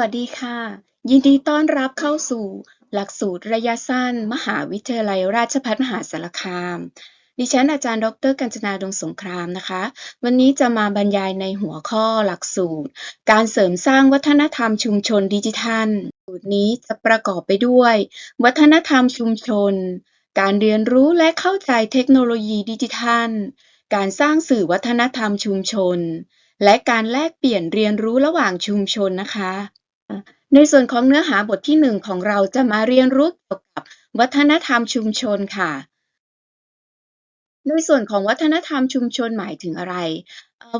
วัสดีค่ะ ยินดีต้อนรับเข้าสู่ หลักสูตรระยะสั้น มหาวิทยาลัยราชภัฏมหาสารคาม ดิฉันอาจารย์ ดรกัญจนาดวงสงครามนะคะ วันนี้จะมาบรรยายในหัวข้อหลักสูตร การเสริมสร้างวัฒนธรรมชุมชนดิจิทัล สูตรนี้จะประกอบไปด้วย วัฒนธรรมชุมชน การเรียนรู้และเข้าใจเทคโนโลยีดิจิทัล การสร้างสื่อวัฒนธรรมชุมชนและการแลกเปลี่ยนเรียนรู้ระหว่างชุมชนนะคะ ในส่วนของเนื้อหาบทที่หนึ่งของเราจะมาเรียนรู้เกี่ยวกับวัฒนธรรมชุมชนค่ะ ในส่วนของวัฒนธรรมชุมชนหมายถึงอะไร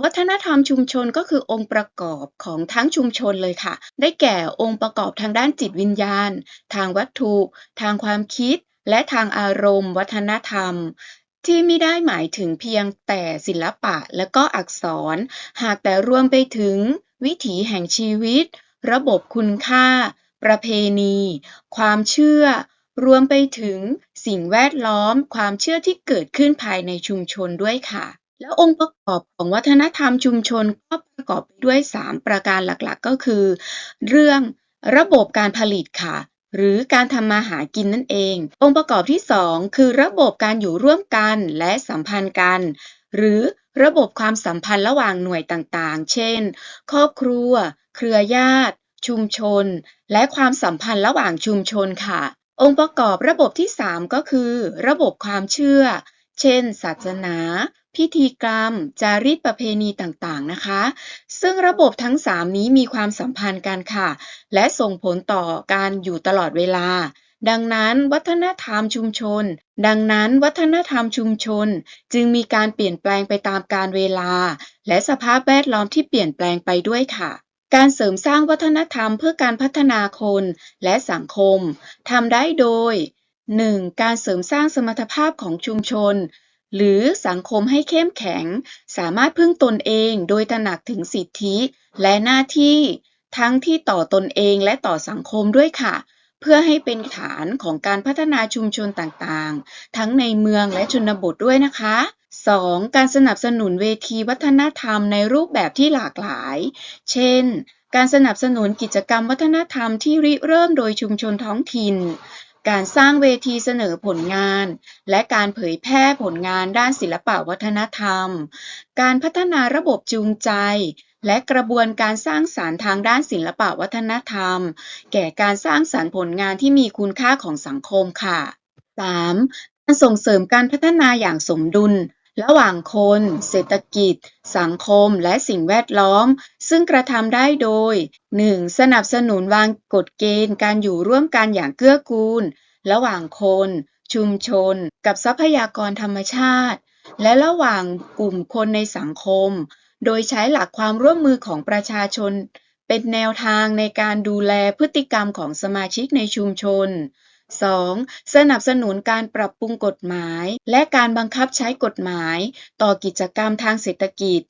วัฒนธรรมชุมชนก็คือองค์ประกอบของทั้งชุมชนเลยค่ะ ได้แก่องค์ประกอบทางด้านจิตวิญญาณ ทางวัตถุ ทางความคิด และทางอารมณ์ วัฒนธรรมที่ไม่ได้หมายถึงเพียงแต่ศิลปะและก็อักษร หากแต่รวมไปถึงวิถีแห่งชีวิต ระบบคุณค่า ประเพณี ความเชื่อ รวมไปถึงสิ่งแวดล้อม ความเชื่อที่เกิดขึ้นภายในชุมชนด้วยค่ะ แล้วองค์ประกอบของวัฒนธรรมชุมชนก็ประกอบไปด้วย 3 ประการหลักๆ ก็คือ เรื่องระบบการผลิตค่ะ หรือการทำมาหากินนั่นเอง องค์ประกอบที่ 2 คือระบบการอยู่ร่วมกันและสัมพันธ์กัน หรือระบบความสัมพันธ์ระหว่างหน่วยต่างๆ เช่น ครอบครัว เครือญาติ ชุมชน และความสัมพันธ์ระหว่างชุมชนค่ะ องค์ประกอบระบบที่ 3 ก็คือ ระบบความเชื่อ เช่น ศาสนา พิธีกรรม จารีตประเพณีต่างๆนะคะ ซึ่งระบบทั้ง 3 นี้มีความสัมพันธ์กันค่ะ และส่งผลต่อการอยู่ตลอดเวลาดังนั้นวัฒนธรรมชุมชน ดังนั้นวัฒนธรรมชุมชน จึงมีการเปลี่ยนแปลงไปตามกาลเวลา และสภาพแวดล้อมที่เปลี่ยนแปลงไปด้วยค่ะ การเสริมสร้างวัฒนธรรมเพื่อการพัฒนาคนและสังคมทำได้โดย 1. การเสริมสร้างสมรรถภาพของชุมชน หรือสังคมให้เข้มแข็ง สามารถพึ่งตนเองโดยตระหนักถึงสิทธิและหน้าที่ ทั้งที่ต่อตนเองและต่อสังคมด้วยค่ะ เพื่อให้เป็นฐานของการพัฒนาชุมชนต่างๆ ทั้งในเมืองและชนบทด้วยนะคะ 2. การสนับสนุนเวทีวัฒนธรรมในรูปแบบที่หลากหลาย เช่น การสนับสนุนกิจกรรมวัฒนธรรมที่ริเริ่มโดยชุมชนท้องถิ่น การสร้างเวทีเสนอผลงาน และการเผยแพร่ผลงานด้านศิลปะวัฒนธรรม การพัฒนาระบบจูงใจ และกระบวนการสร้างสารรค์ทางด้านศิลปะวัฒนธรรม แก่การสร้างสรรค์ผลงานที่มีคุณค่าของสังคมค่ะ 3. การส่งเสริมการพัฒนาอย่างสมดุล ระหว่างคน เศรษฐกิจ สังคม และสิ่งแวดล้อม ซึ่งกระทำได้โดย 1. สนับสนุนวางกฎเกณฑ์การอยู่ร่วมกันอย่างเกื้อกูล ระหว่างคน ชุมชน กับทรัพยากรธรรมชาติ และระหว่างกลุ่มคนในสังคม โดยใช้หลักความร่วมมือของประชาชน เป็นแนวทางในการดูแลพฤติกรรมของสมาชิกในชุมชน 2. สนับสนุนการปรับปรุงกฎหมาย และการบังคับใช้กฎหมาย ต่อกิจกรรมทางเศรษฐกิจ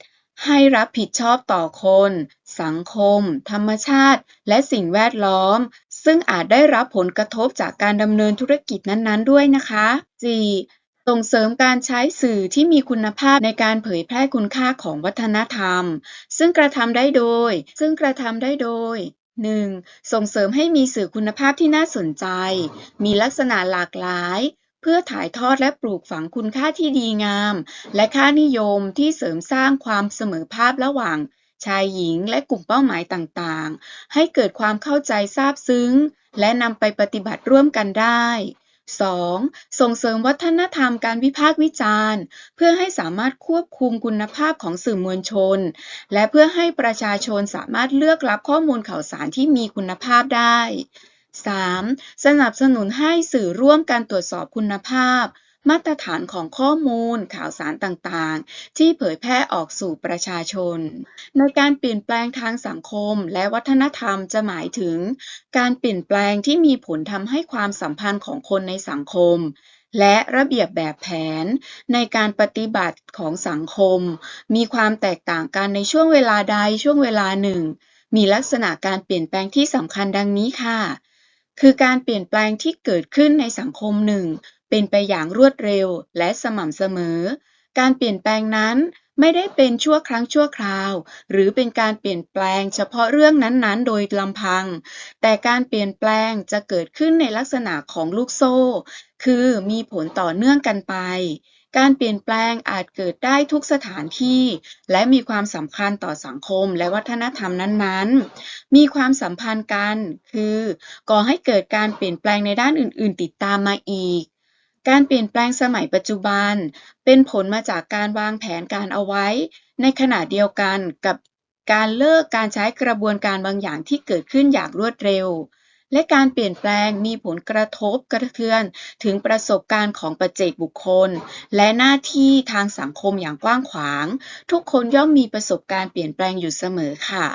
ให้รับผิดชอบต่อคน สังคม ธรรมชาติ และสิ่งแวดล้อม ซึ่งอาจได้รับผลกระทบจากการดำเนินธุรกิจนั้นๆ ด้วยนะคะ 4. ส่งเสริมการใช้สื่อที่มีคุณภาพในการเผยแพร่คุณค่าของวัฒนธรรม ซึ่งกระทำได้โดย ซึ่งกระทำได้โดย 1. ส่งเสริมให้มีสื่อคุณภาพที่น่าสนใจ มีลักษณะหลากหลาย เพื่อถ่ายทอดและปลูกฝังคุณค่าที่ดีงาม และค่านิยมที่เสริมสร้างความเสมอภาพระหว่าง ชายหญิงและกลุ่มเป้าหมายต่าง ๆ ให้เกิดความเข้าใจซาบซึ้ง และนำไปปฏิบัติร่วมกันได้ 2. ส่งเสริมวัฒนธรรมการวิพากษ์วิจารณ์ เพื่อให้สามารถควบคุมคุณภาพของสื่อมวลชน และเพื่อให้ประชาชนสามารถเลือกรับข้อมูลข่าวสารที่มีคุณภาพได้ 3. สนับสนุนให้สื่อร่วมการตรวจสอบคุณภาพ มาตรฐานของข้อมูลข่าวสารต่างๆ ที่เผยแพร่ออกสู่ประชาชน ในการเปลี่ยนแปลงทางสังคมและวัฒนธรรมจะหมายถึง การเปลี่ยนแปลงที่มีผลทำให้ความสัมพันธ์ของคนในสังคมและระเบียบแบบแผนในการปฏิบัติของสังคม มีความแตกต่างกันในช่วงเวลาใดช่วงเวลาหนึ่ง มีลักษณะการเปลี่ยนแปลงที่สำคัญดังนี้ค่ะ คือการเปลี่ยนแปลงที่เกิดขึ้นในสังคมหนึ่ง เป็นไปอย่างรวดเร็วและสม่ำเสมอ การเปลี่ยนแปลงนั้นไม่ได้เป็นชั่วครั้งชั่วคราว หรือเป็นการเปลี่ยนแปลงเฉพาะเรื่องนั้นๆ โดยลำพัง แต่การเปลี่ยนแปลงจะเกิดขึ้นในลักษณะของลูกโซ่ คือมีผลต่อเนื่องกันไป การเปลี่ยนแปลงอาจเกิดได้ทุกสถานที่ และมีความสำคัญต่อสังคมและวัฒนธรรมนั้นๆ มีความสัมพันธ์กัน คือก่อให้เกิดการเปลี่ยนแปลงในด้านอื่น ๆ ติดตามมาอีก การเปลี่ยนแปลงสมัยปัจจุบัน เป็นผลมาจากการวางแผนการเอาไว้ ในขณะเดียวกันกับการเลิกการใช้กระบวนการบางอย่างที่เกิดขึ้นอย่างรวดเร็ว และการเปลี่ยนแปลงมีผลกระทบกระเทือนถึงประสบการณ์ของปัจเจกบุคคล และหน้าที่ทางสังคมอย่างกว้างขวาง ทุกคนย่อมมีประสบการณ์เปลี่ยนแปลงอยู่เสมอค่ะ